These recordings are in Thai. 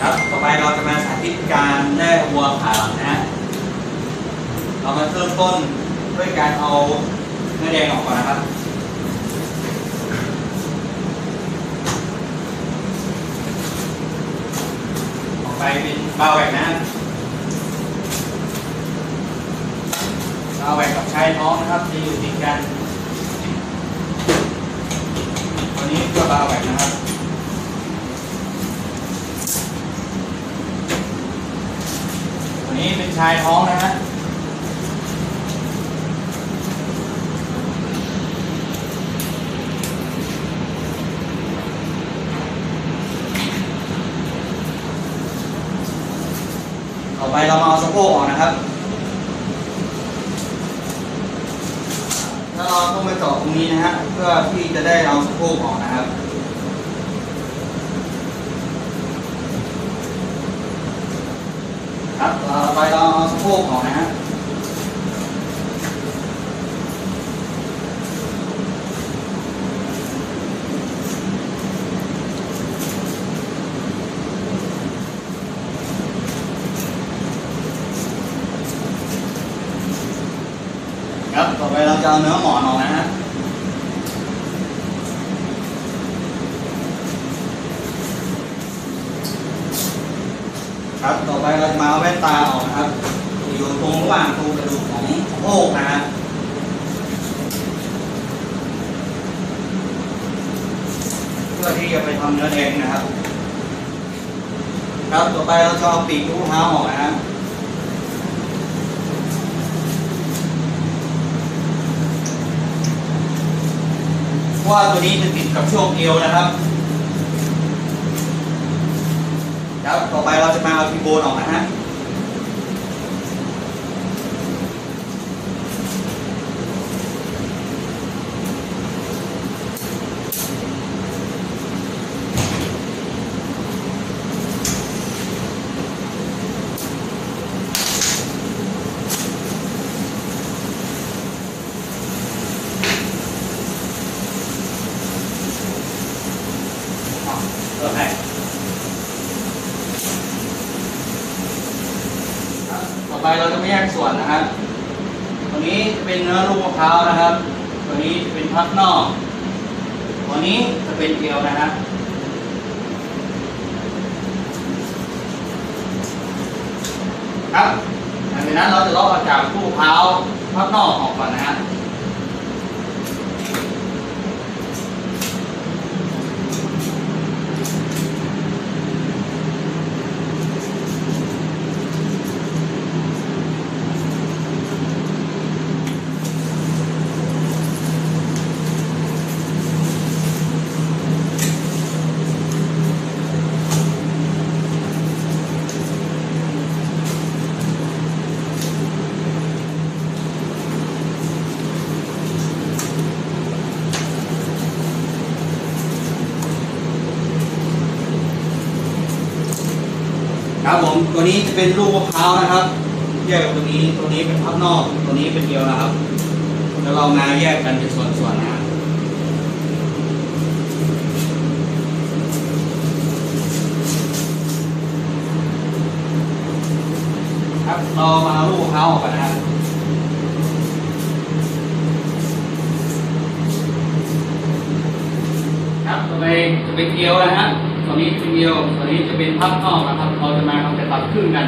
ครับ ต่อไปเราจะมาสาธิตการแล่วัวขาวนะฮะเรามาเริ่มต้นด้วยการเอาเนื้อแดงออกก่อนนะครับออกไปเป็นบาแหวกนะบาแหวกกับชายท้องนะครับจะอยู่ติดกัน ตัวนี้ก็บาแหวกนะครับ ตัวนี้เป็น ชายท้องนะฮะต่อไปเรามาเอาสะโพกออกนะครับแล้วเราต้องไปเจาะตรงนี้นะฮะเพื่อที่จะได้เอาสะโพกออกนะครับต่อไปเราเอาสะโพ กออกนะฮะครับต่อไปเราจะเอาเนื้อหมอนออกนะฮะครับ ต่อไปเราจะมาเอาแว่นตาออกนะครับ ระหว่างตรงกระดูกของโพกนะฮะเพื่อที่จะไปทำเนื้อแดงนะครับ ครับต่อไปเราจะเอาปีกลูกเท้าออกนะฮะเพราะว่าตัวนี้จะติดกับช่วงเอวนะครับครับต่อไปเราจะมาเอาทีโบนออกนะฮะ เริ่มแรกครับต่อ ไปเราจะไม่แยกส่วนนะครับตัวนี้จะเป็นเนื้อลูกมะพร้าวนะครับ ตัวนี้จะเป็นพักนอก ตัวนี้จะเป็นเกลียวนะฮะครับหลังจากนั้นเราจะลอกออกจากลูกมะพร้าวพักนอกออกก่อนนะฮะ ครับผมตัวนี้จะเป็นลูกมะพร้าวนะครับ แยกกับตัวนี้ตัวนี้เป็นพับนอก ตัวนี้เป็นเดียวนะครับแล้วเรามาแยกกันเป็นส่วนๆนะครับเรามาเอาลูกมะพร้าวออกกันนะครับครับต่อไปจะเป็นเกลียวนะฮะ ตัวนี้เป็นเกลียวตัวนี้จะเป็นพับนอกนะครับ เราจะมาทำจะตัดครึ่งกัน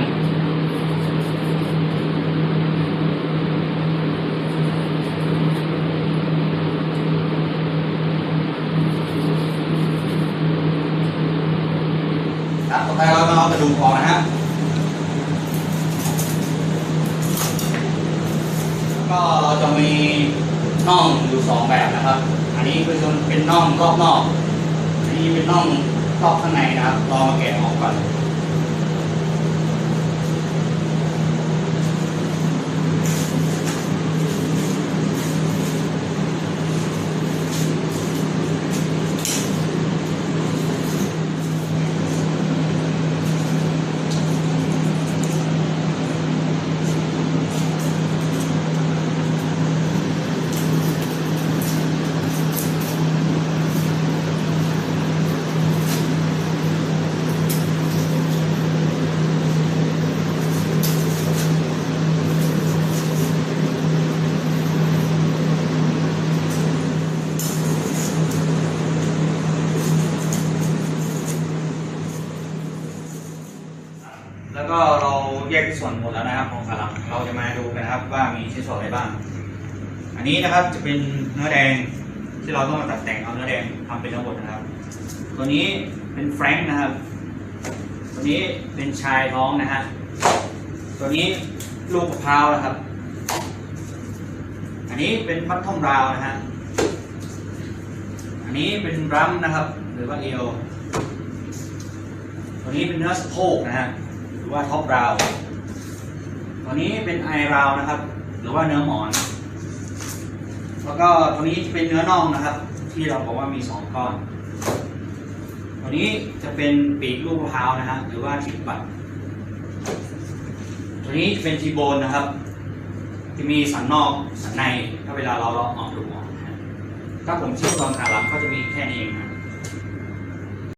ครับต่อไปเรามาเอากระดูกออกนะฮะก็เราจะมีน่องอยู่สองแบบนะครับ อันนี้คือเป็นน่องรอบนอก อันนี้เป็นน่อง รอบข้างในนะครับลองมาแกะออกก่อน แล้วก็เราแยกส่วนหมดแล้วนะครับของขาหลังเราจะมาดูกันนะครับ ว่ามีชิ้นส่วนอะไรบ้าง อันนี้นะครับจะเป็นเนื้อแดงที่เราต้องมาตัดแต่งเอาเนื้อแดงทำเป็นทั้งหมดนะครับ ตัวนี้เป็นแฟรงค์นะครับ ตัวนี้เป็นชายท้องนะฮะ ตัวนี้ลูกมะพร้าวนะครับ อันนี้เป็นพัดท่อมราวนะฮะ อันนี้เป็นรัมนะครับ หรือว่าเอว ตัวนี้เป็นเนื้อสะโพกนะฮะ รือว่าท็อปราวตัวนี้เป็นไอราวนะครับ หรือว่าเนื้อหมอน แล้วก็ตัวนี้จะเป็นเนื้อน่องนะครับ ที่เราบอกว่ามีสองก้อนตัวนี้จะเป็นปีกลูกมะพร้าวนะฮะหรือว่าทิปบัตตัวนี้เป็นทีโบนนะครับที่มีสันนอกสันในถ้าเวลาเราเลาะออกดูออกถ้าผมชี้ตอนขาหลังก็จะมีแค่นี้เองนะ